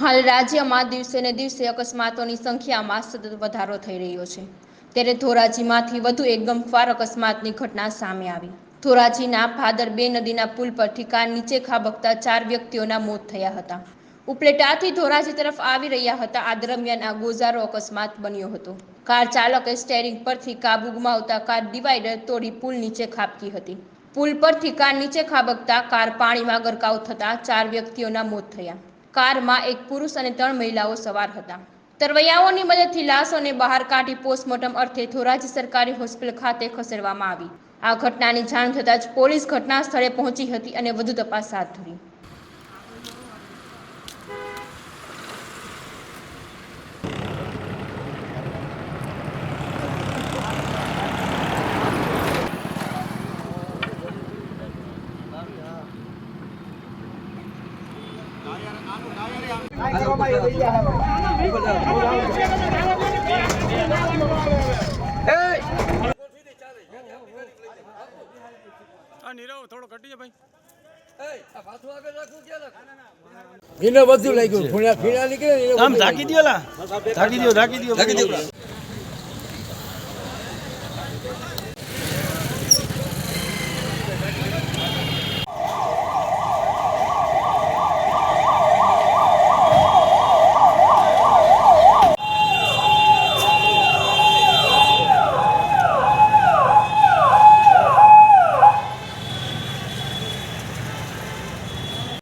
હાલ રાજ્યમાં દિવસે ને દિવસે અકસ્માતોની સંખ્યામાં સતત વધારો થઈ રહ્યો છે. ત્યારે ધોરાજીમાંથી વધુ એક ગમખ્વાર અકસ્માતની ઘટના સામે આવી. ધોરાજીના ભાદર બે નદીના પુલ પરથી કાર નીચે ખાબકતા ચાર વ્યક્તિઓના મોત થયા હતા. ઉપલેટાથી ધોરાજી તરફ આવી રહ્યા હતા. આ દરમિયાન આ ગોઝારો અકસ્માત બન્યો હતો. કાર ચાલકે સ્ટેરિંગ પરથી કાબુ ગુમાવતા કાર ડિવાઈડર તોડી પુલ નીચે ખાબકી હતી. પુલ પરથી કાર નીચે ખાબકતા કાર પાણીમાં ગરકાવ થતા ચાર વ્યક્તિઓના મોત થયા. કારમાં એક પુરુષ અને ત્રણ મહિલાઓ સવાર હતા. તરવૈયાઓની મદદથી લાશોને બહાર કાઢી પોસ્ટમોર્ટમ અર્થે ધોરાજી સરકારી હોસ્પિટલ ખાતે ખસેડવામાં આવી. આ ઘટનાની જાણ થતાં જ પોલીસ ઘટના સ્થળે પહોંચી હતી અને વધુ તપાસ હાથ ધરી. નીરવ થોડો ઘટી જાય ભાઈ. એને બધું લાગ્યું ફૂણા નીકળે આમ ઢાંકી દ્યો લા. ઢાંકી દ્યો ઢાંકી દ્યો. ઢાંકી દ્યો.